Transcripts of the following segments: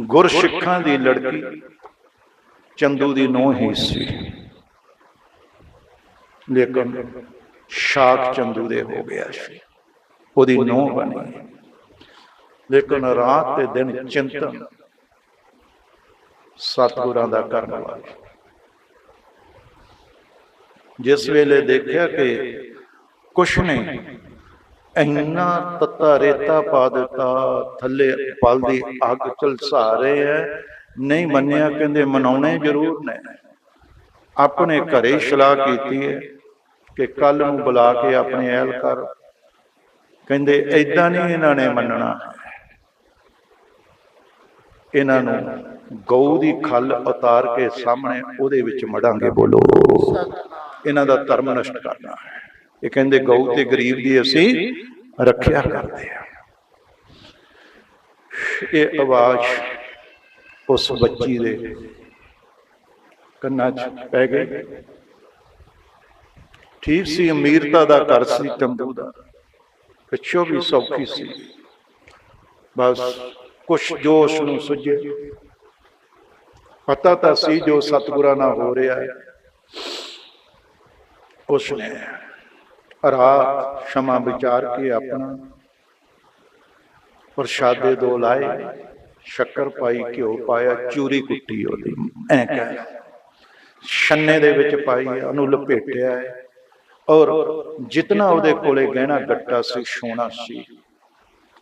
ਗੁਰ ਸਿੱਖਾਂ ਦੀ ਲੜਕੀ, ਚੰਦੂ ਦੀ ਨੂੰਹ ਹੀ ਸੀ। ਲੇਕਿਨ ਸ਼ਾਕ ਚੰਦੂ ਦੇ ਹੋ ਗਿਆ ਸੀ। ਉਹਦੀ ਨੂੰਹ ਬਣੀ। ਲੇਕਿਨ ਰਾਤ ਤੇ ਦਿਨ ਚਿੰਤਨ ਸਤਿਗੁਰਾਂ ਦਾ ਕਰਨ ਵਾਲਾ। ਜਿਸ ਵੇਲੇ ਦੇਖਿਆ ਕਿ ਕੁਛ ਨਹੀਂ ਇੰਨਾ ਤੱਤਾ ਰੇਤਾ ਪਾ ਦਿੱਤਾ, ਥੱਲੇ ਪਲ ਦੀ ਅੱਗ ਝਲਸਾ ਰਹੇ ਐ। ਨਹੀਂ ਮੰਨਿਆ, ਕਹਿੰਦੇ ਮਨਾਉਣੇ ਜ਼ਰੂਰ ਨੇ। ਆਪਣੇ ਘਰੇ ਸਲਾਹ ਕੀਤੀ ਹੈ ਕਿ ਕੱਲ ਨੂੰ ਬੁਲਾ ਕੇ ਆਪਣੇ ਐਲ ਕਰ ਕਹਿੰਦੇ ਐਦਾਂ ਨਹੀਂ ਇਹਨਾਂ ਨੇ ਮੰਨਣਾ। ਇਹਨਾਂ ਨੂੰ ਗਊ ਦੀ ਖੱਲ ਉਤਾਰ ਕੇ ਸਾਹਮਣੇ ਉਹਦੇ ਵਿੱਚ ਮੜਾਂਗੇ ਬੋਲੋ। ਇਹਨਾਂ ਦਾ ਧਰਮ ਨਸ਼ਟ ਕਰਨਾ। ਹੈ ਇਹ ਕਹਿੰਦੇ ਗਊ ਤੇ ਗਰੀਬ ਦੀ ਅਸੀਂ ਰੱਖਿਆ ਕਰਦੇ ਆ ਇਹ ਆਵਾਜ਼ ਉਸ ਬੱਚੀ ਦੇ ਕੰਨਾਂ 'ਚ ਪੈ ਗਈ ਠੀਕ ਸੀ ਅਮੀਰਤਾ ਦਾ ਘਰ ਸੀ ਤੰਬੂ ਦਾ। ਪਿੱਛੋਂ ਵੀ ਸੌਖੀ ਸੀ। ਬਸ ਕੁਛ ਜੋ ਉਸ ਨੂੰ ਸੁਝੇ। ਪਤਾ ਤਾਂ ਸੀ ਜੋ ਸਤਿਗੁਰਾਂ ਨਾਲ ਹੋ ਰਿਹਾ ਹੈ। ਉਸ ਨੇ ਰਾਤ ਸ਼ਮਾ ਵਿਚਾਰ ਕੇ ਆਪਣਾ। ਪ੍ਰਸ਼ਾਦੇ ਦੋ ਲਾਏ, ਸ਼ੱਕਰ ਪਾਈ ਘਿਓ ਪਾਇਆ, ਚੂਰੀ ਕੁੱਟੀ ਉਹਦੀ। ਐ ਕਹਿ। ਛੰਨੇ ਦੇ ਵਿੱਚ ਪਾਈ, ਉਹਨੂੰ ਲਪੇਟਿਆ ਔਰ ਜਿਤਨਾ ਉਹਦੇ ਕੋਲੇ ਗਹਿਣਾ ਗੱਟਾ ਸੀ, ਸੋਨਾ ਸੀ,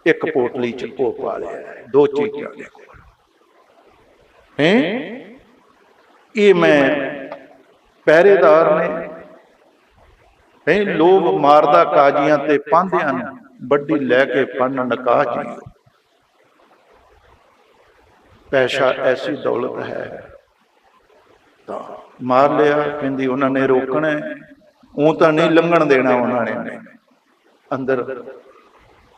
ਇੱਕ ਪੋਟਲੀ ਚ ਉਹ ਪਾ ਲਿਆ ਦੋ ਚੀਜ਼ਾਂ ਦੇ ਕੋਲ। ਹੈ? ਇਹ ਮੈਂ ਪਹਿਰੇਦਾਰ ਨੇ ਹੈ ਲੋਭ ਮਾਰਦਾ ਕਾਜੀਆਂ ਤੇ ਪਾਂਧਿਆਂ ਨੂੰ ਵੱਡੀ ਲੈ ਕੇ ਪੰਨ ਨਕਾਹ ਜੀਓ ਪੈਸਾ ਐਸੀ ਦੌਲਤ ਹੈ। ਤਾਂ ਮਾਰ ਲਿਆ ਕਹਿੰਦੀ ਉਹਨਾਂ ਨੇ ਰੋਕਣਾ ਉਹ ਤਾਂ ਨਹੀਂ ਲੰਘਣ ਦੇਣਾ ਉਹਨਾਂ ਨੇ। ਅੰਦਰ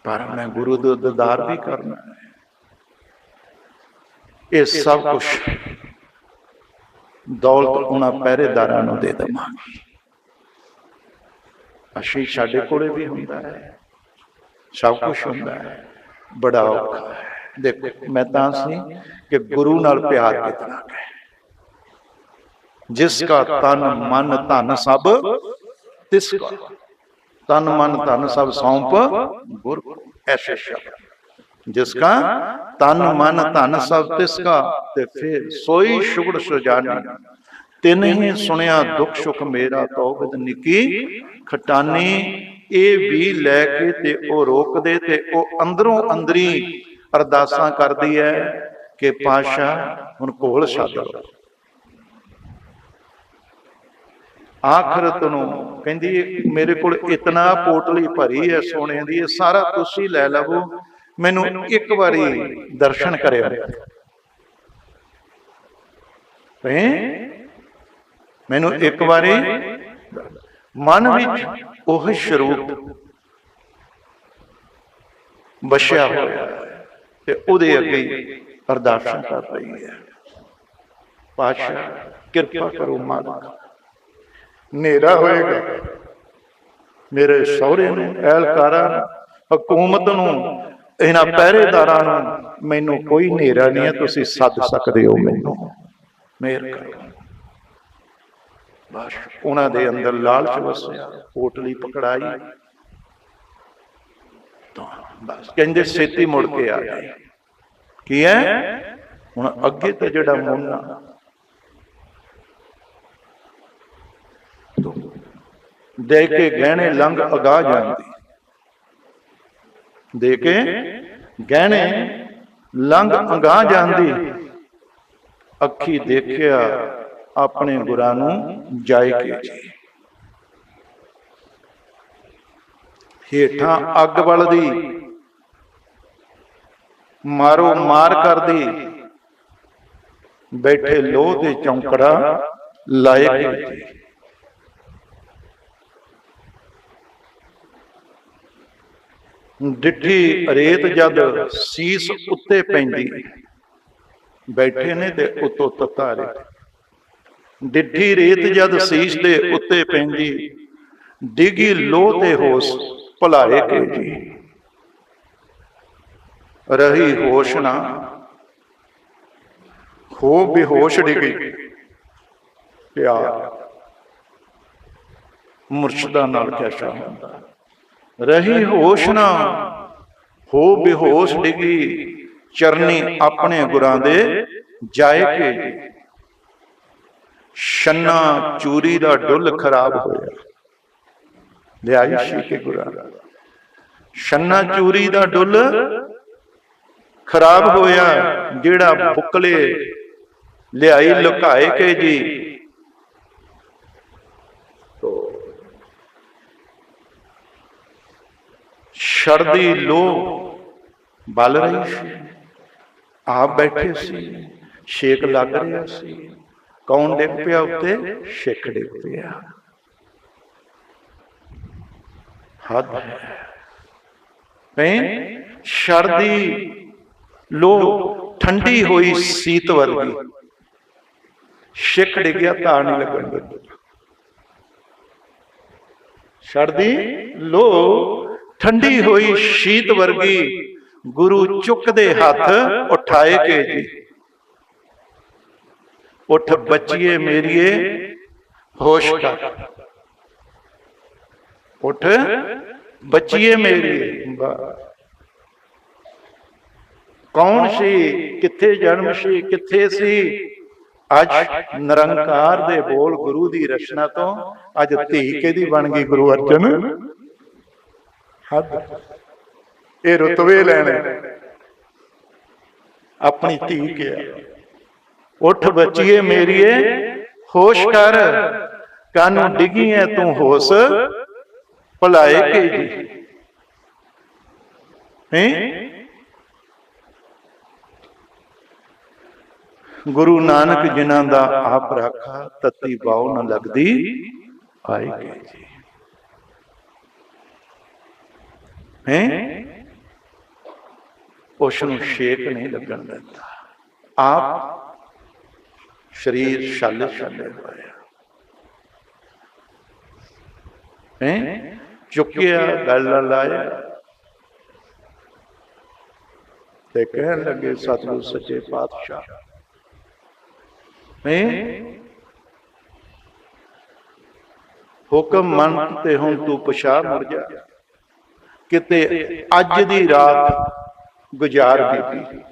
ਪਰ ਮੈਂ ਗੁਰੂ ਦੇ ਦੀਦਾਰ ਵੀ ਕਰਨਾ ਇਹ ਸਭ ਕੁਝ ਦੌਲਤ ਉਹਨਾਂ ਪਹਿਰੇਦਾਰਾਂ ਨੂੰ ਦੇ ਦੇਵਾਂਗੇ। ਅਸੀਂ ਸਾਡੇ ਕੋਲੇ ਵੀ ਹੁੰਦਾ ਹੈ। ਸਭ ਕੁਝ ਹੁੰਦਾ ਹੈ। ਬੜਾ ਔਖਾ ਹੈ। ਦੇਖੋ, ਮੈਂ ਤਾਂ ਸੀ ਕਿ ਗੁਰੂ ਨਾਲ ਪਿਆਰ ਕਿਤਨਾ ਹੈ। ਜਿਸ ਕਾ ਤਨ ਮਨ ਧਨ ਸਭ, ਤਿਸ ਕਾ ਤਨ ਮਨ ਧਨ ਸਭ ਸੌਂਪ, ਗੁਰ ਕੋ। ਐਸੇ ਸ਼ਬਦ। ਜਿਸ ਕਾ ਤਨ ਮਨ ਧਨ ਸਭ, ਤਿਸ ਕਾ ਤੇ ਫਿਰ ਸੋਈ ਸ਼ੁਗੜ ਸੁਜਾਨੀ। ਤਿਨ ਹੀ ਸੁਣਿਆ, ਦੁੱਖ ਸੁਖ ਮੇਰਾ, ਤੌਬਤ ਨਿੱਕੀ। ਖਟਾਨੀ ਇਹ ਵੀ ਲੈ ਕੇ ਤੇ ਉਹ ਰੋਕਦੇ ਤੇ ਉਹ ਅੰਦਰੋਂ ਅੰਦਰੀ ਅਰਦਾਸਾਂ ਕਰਦੀ ਹੈ ਕਿ ਪਾਸ਼ਾ ਹੁਣ ਕੋਲ ਛੱਡ ਲਓ ਆਖਰਤ ਨੂੰ ਕਹਿੰਦੀ ਮੇਰੇ ਕੋਲ ਇਤਨਾ ਪੋਟਲੀ ਭਰੀ ਹੈ ਸੋਨੇ ਦੀ, ਇਹ ਸਾਰਾ ਤੁਸੀਂ ਲੈ ਲਵੋ, ਮੈਨੂੰ ਇੱਕ ਵਾਰੀ ਦਰਸ਼ਨ ਕਰਿਓ। ਹੈ? ਮੈਨੂੰ ਇੱਕ ਵਾਰੀ ਮਨ ਵਿੱਚ ਉਹ ਸਰੂਪ ਵਸਿਆ ਹੋਇਆ ਤੇ ਉਹਦੇ ਅੱਗੇ ਅਰਦਾਸਾਂ ਕਰ ਰਹੀ ਹੈ। ਪਾਸ਼ਾ ਕਿਰਪਾ ਕਰੋ ਮਾਲਕ। ਹਨੇਰਾ ਹੋਏਗਾ। ਮੇਰੇ ਸਹੁਰੇ ਨੂੰ ਐਲਕਾਰਾਂ ਹਕੂਮਤ ਨੂੰ ਇਹਨਾਂ ਪਹਿਰੇਦਾਰਾਂ ਨੂੰ ਮੈਨੂੰ ਕੋਈ ਹਨੇਰਾ ਨਹੀਂ ਹੈ ਤੁਸੀਂ ਸੱਦ ਸਕਦੇ ਹੋ ਮੈਨੂੰ। ਮਿਹਰ ਕਰੋ। ਬਸ ਉਹਨਾਂ ਦੇ ਅੰਦਰ ਲਾਲਚ ਵਸਿਆ ਪੋਟਲੀ ਪਕੜਾਈ। ਤਾਂ ਬਸ, ਕਹਿੰਦੇ ਛੇਤੀ ਮੁੜ ਕੇ ਆ ਗਏ। ਕੀ ਹੈ? ਹੁਣ ਅੱਗੇ ਤੇ ਜਿਹੜਾ ਮੋਨਾ ਦੇ ਕੇ ਗਹਿਣੇ ਲੰਘ ਅਗਾ ਜਾਂਦੀ। ਦੇ ਕੇ ਗਹਿਣੇ ਲੰਘ ਅਗਾ ਜਾਂਦੀ। ਅੱਖੀ ਦੇਖਿਆ ਆਪਣੇ ਗੁਰਾਂ ਨੂੰ ਜਾਇ ਕੇ। ਜੀ ਹੇਠਾਂ ਅੱਗ ਬਲਦੀ, ਮਾਰੋ ਮਾਰ ਕਰਦੀ। ਬੈਠੇ ਲੋਹ ਤੇ ਚੌਂਕੜਾ ਲਾਏ ਕੇ ਜੀ ਡਿੱਠੀ ਰੇਤ ਜਦ ਸੀਸ ਉੱਤੇ ਪੈਂਦੀ, ਬੈਠੇ ਨੇ ਤੇ ਉਤੋਂ ਤੱਤਾ ਡਿੱਠੀ ਰੇਤ ਜਦ ਸੀਸ ਦੇ ਉੱਤੇ ਪੈਂਦੀ, ਡਿੱਗੀ ਲੋਹ ਤੇ ਹੋਸ ਭਲਾਏ ਕੇ ਜੀ। ਰਹੀ ਹੋਸ਼ ਨਾ ਹੋ ਬੇਹੋਸ਼ ਡਿੱਗੀ ਪਿਆਰ ਮੁਰਸ਼ਿਦਾਂ ਨਾਲ ਕੈਸਾ ਹੁੰਦਾ। ਰਹੀ ਹੋਸ਼ ਨਾ ਹੋ ਬੇਹੋਸ਼ ਡਿੱਗੀ ਚਰਨੀ ਆਪਣੇ ਗੁਰਾਂ ਦੇ ਜਾਏ ਕੇ ਜੀ। ਛੰਨਾ ਚੂਰੀ ਦਾ ਡੁੱਲ ਖਰਾਬ ਹੋਇਆ। ਲਿਆਈ ਸੀ ਕੇ ਗੁਰਾਂ। ਛੰਨਾ ਚੂਰੀ ਦਾ ਡੁੱਲ ਖਰਾਬ ਹੋਇਆ, ਜਿਹੜਾ ਬੁਕਲੇ ਲਿਆਈ ਲੁਕਾਏ ਕੇ ਜੀ। ਤੋ ਛੜਦੀ ਲੋ ਬਲ ਰਹੀ ਸੀ। ਆਪ ਬੈਠੇ ਸੀ, ਛੇਕ ਲੱਗ ਰਿਹਾ ਸੀ। ਕੌਣ ਡਿੱਗ ਪਿਆ ਉੱਤੇ? ਛਿੱਕ ਡਿੱਗ ਪਿਆ ਹੱਦ ਨਹੀਂ ਛੜਦੀ ਲੋ ਠੰਡੀ ਹੋਈ ਸੀਤ ਵਰਗੀ। ਛਿੱਕ ਡਿੱਗਿਆ ਤਾਂ ਨਹੀਂ ਲੱਗਣ ਦਿੰਦਾ। ਛੜਦੀ ਲੋ ਠੰਡੀ ਹੋਈ ਸ਼ੀਤ ਵਰਗੀ। ਗੁਰੂ ਚੁੱਕਦੇ ਹੱਥ ਉਠਾਏ ਕੇ ਜੀ। ਉਠ ਬੱਚੀਏ ਮੇਰੀਏ ਹੋਸ਼ ਕਰ। ਉਠ ਬੱਚੀਏ ਮੇਰੀਏ। ਕੌਣ ਸੀ ਕਿੱਥੇ ਜਨਮ ਸੀ ਕਿੱਥੇ ਸੀ? ਅੱਜ ਨਿਰੰਕਾਰ ਦੇ ਬੋਲ ਗੁਰੂ ਦੀ ਰਚਨਾ ਤੋਂ ਅੱਜ ਧੀ ਕਿਹਦੀ ਬਣ ਗਈ ਗੁਰੂ ਅਰਜਨ? ਹੱਦ। ਇਹ ਰਤਵੇ ਲੈਣੇ। ਆਪਣੀ ਧੀ ਕਿਹਾ। ਉੱਠ ਬੱਚੀਏ ਮੇਰੀਏ ਹੋਸ਼ ਕਰ। ਕਾਨੂੰ ਡਿੱਗੀ ਐ ਤੂੰ ਹੋਸ। ਭਲਾਏ ਕੇ ਜੀ ਹੈ? ਗੁਰੂ ਨਾਨਕ ਜਿਨ੍ਹਾਂ ਦਾ ਆਪ ਰਾਖਾ ਤਤੀ ਬਾਉ ਨ ਲੱਗਦੀ। ਆਈ ਕੇ ਜੀ ਹੈ? ਉਸ ਨੂੰ ਛੇਕ ਨਹੀਂ ਲੱਗਣ ਦਿੰਦਾ। ਆਪ ਸਰੀਰ ਛਲ ਛਲੇ ਹੋਇਆ ਹੈ ਚੁੱਕਿਆ ਗੱਲ ਲਾਇਆ ਤੇ ਕਹਿਣ ਲੱਗੇ ਸਤਿਗੁਰ ਸੱਚੇ ਪਾਤਸ਼ਾਹ ਹੈ ਹੁਕਮ ਮੰਨ ਤੇ ਹੁਣ ਤੂੰ ਪਛਾ ਮੁੜ ਜਾ ਕਿਤੇ ਅੱਜ ਦੀ ਰਾਤ ਗੁਜ਼ਾਰ ਬੀਬੀ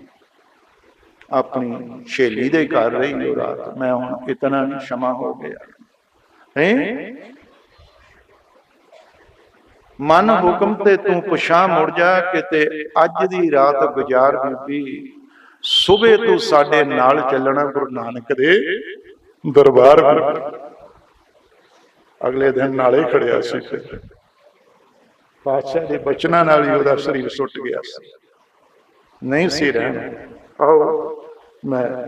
ਆਪਣੀ ਛੇਲੀ ਦੇ ਘਰ ਰਹੀ ਉਹ ਰਾਤ। ਮੈਂ ਹੁਣ ਇਤਨਾ ਸ਼ਮਾ ਹੋ ਗਿਆ। ਹੈ? ਮਨ ਹੁਕਮ ਤੇ ਤੂੰ ਪੁਛਾ ਮੁੜ ਜਾ ਕਿਤੇ ਅੱਜ ਦੀ ਰਾਤ ਗੁਜ਼ਾਰ ਬੀਬੀ ਸਵੇਰ ਤੂੰ ਸਾਡੇ ਨਾਲ ਚੱਲਣਾ ਗੁਰੂ ਨਾਨਕ ਦੇ ਦਰਬਾਰ ਅਗਲੇ ਦਿਨ ਨਾਲੇ ਖੜਿਆ ਸੀ ਫਿਰ। ਪਾਤਸ਼ਾਹ ਦੇ ਬਚਨਾਂ ਨਾਲ ਹੀ ਉਹਦਾ ਸਰੀਰ ਸੁੱਟ ਗਿਆ ਸੀ। ਨਹੀਂ ਸੀ ਰਹਿਣਾ। ਆਓ ਮੈਂ